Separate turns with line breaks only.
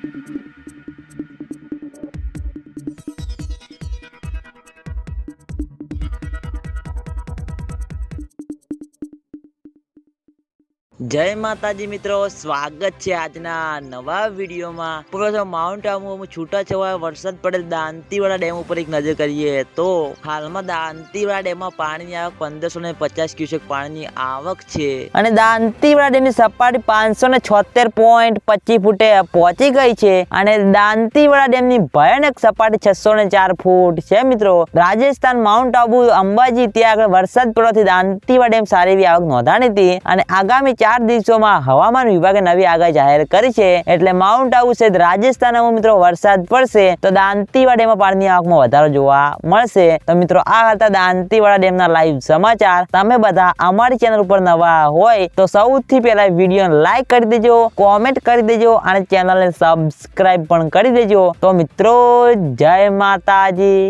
Thank you. જય માતાજી મિત્રો, સ્વાગત છે આજના નવા વિડીયોમાં. માઉન્ટ આબુમાં છૂટાછવાયા વરસાદ પડેલ દાંતીવાડા ડેમ ઉપર એક નજર કરીએ તો હાલમાં દાંતીવાડા ડેમમાં પાણીની આવક પંદરસો ને પચાસ ક્યુસેક પાણીની આવક છે. અને દાંતીવાડા ડેમની સપાટી પાંચસો ને છોતેર પોઈન્ટ પચીસ ફૂટે પહોંચી ગઈ છે. અને દાંતીવાડા ડેમની ભયાનક સપાટી છસો ને ચાર ફૂટ છે મિત્રો. રાજસ્થાન માઉન્ટ આબુ અંબાજી, ત્યાં આગળ વરસાદ પડવાથી દાંતીવાડા ડેમ સારી એવી આવક નોંધાણી હતી. અને આગામી ચાર દિવસોમાં હવામાન વિભાગે નવી આગાહી જાહેર કરી છે. એટલે માઉન્ટ આબુ સહિત રાજસ્થાનમાં મિત્રો, વરસાદ પડશે તો દાંતીવાડા ડેમમાં પાણીની આવકમાં વધારો જોવા મળશે. તો મિત્રો, આ હતા દાંતીવાડા ડેમના લાઈવ સમાચાર. તમે બધા અમારી ચેનલ ઉપર નવા હોય તો સૌથી પહેલા વીડિયો લાઈક કરી દેજો કોમેન્ટ કરી દેજો અને ચેનલને સબસ્ક્રાઇબ પણ કરી દેજો. તો મિત્રો, જય માતાજી.